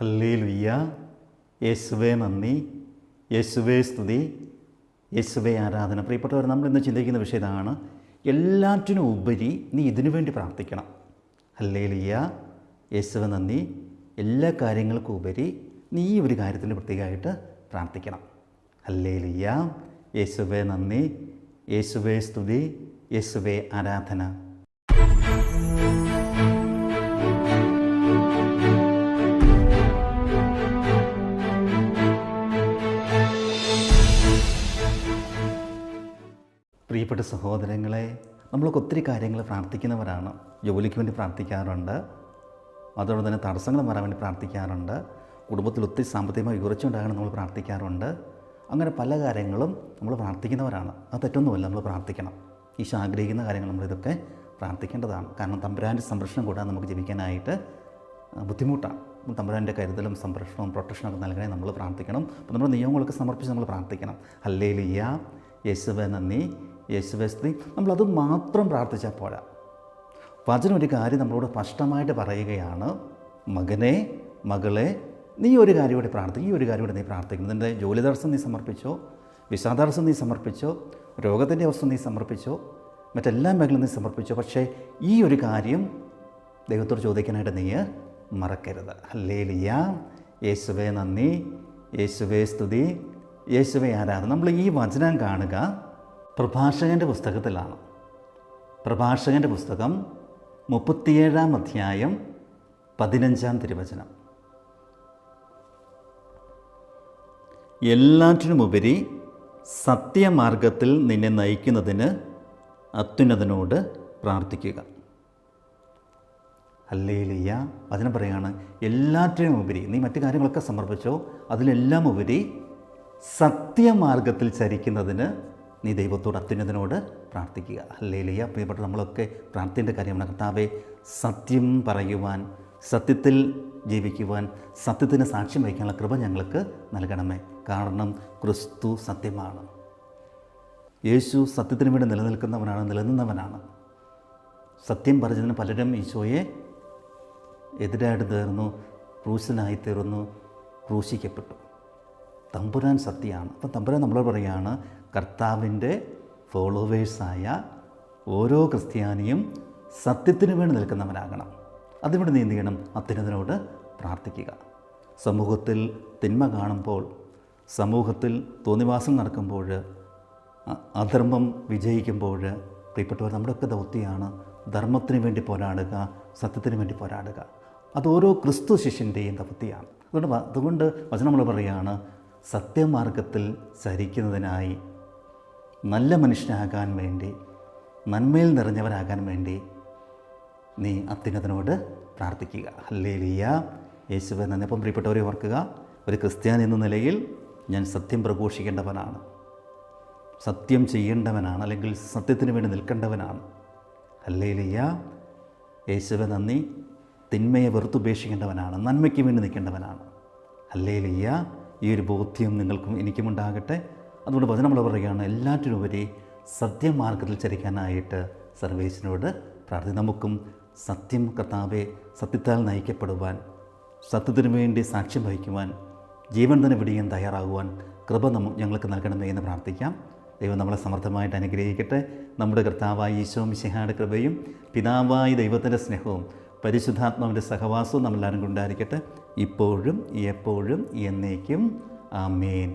ഹല്ലേ ലുയ്യ യേശുവേ നന്ദി. യേശുവേ സ്തുതി. യേശുവേ ആരാധന. പ്രിയപ്പെട്ടവർ നമ്മൾ ഇന്ന് ചിന്തിക്കുന്ന വിഷയം ഇതാണ്. എല്ലാറ്റിനും ഉപരി നീ ഇതിനു വേണ്ടി പ്രാർത്ഥിക്കണം. ഹല്ലേ ലുയ്യ യേശുവേ നന്ദി. എല്ലാ കാര്യങ്ങൾക്കും ഉപരി നീ ഈ ഒരു കാര്യത്തിന് പ്രത്യേകമായിട്ട് പ്രാർത്ഥിക്കണം. ഹല്ലേ ലുയ്യ യേശുവേ നന്ദി. യേശുവേ സ്തുതി. യേശുവേ ആരാധന. പ്രിയപ്പെട്ട സഹോദരങ്ങളെ നമ്മളൊക്കെ ഒത്തിരി കാര്യങ്ങൾ പ്രാർത്ഥിക്കുന്നവരാണ്. ജോലിക്ക് വേണ്ടി പ്രാർത്ഥിക്കാറുണ്ട്. അതോടെ തന്നെ തടസ്സങ്ങൾ മാറാൻ വേണ്ടി പ്രാർത്ഥിക്കാറുണ്ട്. കുടുംബത്തിൽ ഒത്തിരി സാമ്പത്തികമായി ഉയർച്ചയുണ്ടാകണം നമ്മൾ പ്രാർത്ഥിക്കാറുണ്ട്. അങ്ങനെ പല കാര്യങ്ങളും നമ്മൾ പ്രാർത്ഥിക്കുന്നവരാണ്. അത് തെറ്റൊന്നുമല്ല നമ്മൾ പ്രാർത്ഥിക്കണം. ഈശോ ആഗ്രഹിക്കുന്ന കാര്യങ്ങൾ നമ്മളിതൊക്കെ പ്രാർത്ഥിക്കേണ്ടതാണ്. കാരണം തമ്പുരാന്റെ സംരക്ഷണം കൂടാതെ നമുക്ക് ജീവിക്കാനായിട്ട് ബുദ്ധിമുട്ടാണ്. തമ്പുരാന്റെ കരുതലും സംരക്ഷണവും പ്രൊട്ടക്ഷനൊക്കെ നൽകണേ നമ്മൾ പ്രാർത്ഥിക്കണം. അപ്പോൾ നമ്മുടെ നിയമങ്ങളൊക്കെ സമർപ്പിച്ച് നമ്മൾ പ്രാർത്ഥിക്കണം. അല്ലേ ലിയ യേശുവെ നന്ദി. യേശുവെ സ്ത്രീ നമ്മളത് മാത്രം പ്രാർത്ഥിച്ചാൽ പോരാ. വചനം ഒരു കാര്യം നമ്മളോട് സ്പഷ്ടമായിട്ട് പറയുകയാണ് മകനെ മകളെ നീ ഒരു കാര്യം കൂടി പ്രാർത്ഥിക്കും ഈ ഒരു കാര്യം നീ പ്രാർത്ഥിക്കുന്നു നിന്റെ ജോലി തടസ്സം നീ സമർപ്പിച്ചോ വിഷാദാർസം നീ സമർപ്പിച്ചോ രോഗത്തിന്റെ അവസ്ഥ നീ സമർപ്പിച്ചോ മറ്റെല്ലാ മേഖലയും നീ സമർപ്പിച്ചോ പക്ഷേ ഈ ഒരു കാര്യം ദൈവത്തോട് ചോദിക്കാനായിട്ട് നീ മറക്കരുത്. അല്ലേ ലിയ യേശുവേ നന്ദി. യേശുവേ സ്തുതി. യേശുവേ ആരാധന. നമ്മൾ ഈ വചനം കാണുക. പ്രഭാഷകന്റെ പുസ്തകത്തിലാണ്. പ്രഭാഷകന്റെ പുസ്തകം മുപ്പത്തിയേഴാം അധ്യായം പതിനഞ്ചാം തിരുവചനം. എല്ലാറ്റിനുമുപരി സത്യമാർഗത്തിൽ നിന്നെ നയിക്കുന്നതിന് അത്യുന്നതനോട് പ്രാർത്ഥിക്കുക. അല്ലേലിയ വചനം പറയുകയാണ് എല്ലാറ്റിനും ഉപരി നീ മറ്റു കാര്യങ്ങളൊക്കെ സമർപ്പിച്ചോ അതിലെല്ലാം ഉപരി സത്യമാർഗത്തിൽ ചരിക്കുന്നതിന് നീ ദൈവത്തോട് അത്യുന്നതനോട് പ്രാർത്ഥിക്കുക. അല്ലേലിയ പ്രിയപ്പെട്ട നമ്മളൊക്കെ പ്രാർത്ഥിന്റെ കാര്യമാണ് കർത്താവെ സത്യം പറയുവാൻ സത്യത്തിൽ ജീവിക്കുവാൻ സത്യത്തിന് സാക്ഷ്യം വഹിക്കാനുള്ള കൃപ ഞങ്ങൾക്ക് നൽകണമേ. കാരണം ക്രിസ്തു സത്യമാണ്. യേശു സത്യത്തിന് വേണ്ടി നിലനിൽക്കുന്നവനാണ് നിലനിന്നവനാണ്. സത്യം പറഞ്ഞതിന് പലരും ഈശോയെ എതിരായിട്ട് തീർന്നു ക്രൂശനായി തീർന്നു ക്രൂശിക്കപ്പെട്ടു. തമ്പുരാൻ സത്യമാണ്. അപ്പം തമ്പുരാൻ നമ്മളോട് പറയുകയാണ് കർത്താവിന്റെ ഫോളോവേഴ്സായ ഓരോ ക്രിസ്ത്യാനിയും സത്യത്തിന് വേണ്ടി നിൽക്കുന്നവരാകണം. അതിവിടെ നീ ചെയ്യണം? അത്യുന്നതിനോട് പ്രാർത്ഥിക്കുക. സമൂഹത്തിൽ തിന്മ കാണുമ്പോൾ സമൂഹത്തിൽ തോന്നിവാസം നടക്കുമ്പോൾ അധർമ്മം വിജയിക്കുമ്പോൾ പ്രിയപ്പെട്ടവർ നമ്മുടെയൊക്കെ ദൗത്യമാണ് ധർമ്മത്തിന് വേണ്ടി പോരാടുക സത്യത്തിന് വേണ്ടി പോരാടുക. അത് ഓരോ ക്രിസ്തു ശിഷ്യന്റെയും ദൗത്യമാണ്. അതുകൊണ്ട് അതുകൊണ്ട് വചനം നമ്മൾ പറയുകയാണ് സത്യമാർഗത്തിൽ ചരിക്കുന്നതിനായി നല്ല മനുഷ്യനാകാൻ വേണ്ടി നന്മയിൽ നിറഞ്ഞവരാകാൻ വേണ്ടി നീ അത്യുന്നതനോട് പ്രാർത്ഥിക്കുക. അല്ലേ ലിയ യേശുവെ നന്നപ്പം പ്രിയപ്പെട്ടവരെ ഓർക്കുക ഒരു ക്രിസ്ത്യാനി എന്ന നിലയിൽ ഞാൻ സത്യം പ്രഘോഷിക്കേണ്ടവനാണ്. സത്യം ചെയ്യേണ്ടവനാണ് അല്ലെങ്കിൽ സത്യത്തിന് വേണ്ടി നിൽക്കേണ്ടവനാണ്. അല്ലേ ലിയ യേശുവെ നന്ദി. തിന്മയെ വെറുത്തുപേക്ഷിക്കേണ്ടവനാണ് നന്മയ്ക്ക് വേണ്ടി നിൽക്കേണ്ടവനാണ്. അല്ലേ ലിയ ഈ ഒരു ബോധ്യം നിങ്ങൾക്കും എനിക്കും ഉണ്ടാകട്ടെ അതുകൊണ്ട് വചനം നമ്മൾ പറയുകയാണ് എല്ലാറ്റിനുപരി സത്യമാർഗത്തിൽ ചരിക്കാനായിട്ട് സർവേശ്വരനോട് പ്രാർത്ഥി നമുക്കും സത്യം കർത്താവെ സത്യത്താൽ നയിക്കപ്പെടുവാൻ സത്യത്തിനു വേണ്ടി സാക്ഷ്യം വഹിക്കുവാൻ ജീവൻ തന്നെ വിടിയാൻ തയ്യാറാകുവാൻ കൃപ നമ്മ ഞങ്ങൾക്ക് നൽകണമേ എന്ന് പ്രാർത്ഥിക്കാം. ദൈവം നമ്മളെ സമർത്ഥമായിട്ട് അനുഗ്രഹിക്കട്ടെ. നമ്മുടെ കർത്താവായ ഈശോ മിശിഹായുടെ കൃപയും പിതാവായ ദൈവത്തിന്റെ സ്നേഹവും പരിശുദ്ധാത്മാവിന്റെ സഹവാസവും നമ്മളെല്ലാവരും കൊണ്ടായിരിക്കട്ടെ. ഇപ്പോഴും എപ്പോഴും എന്നേക്കും. ആമേൻ.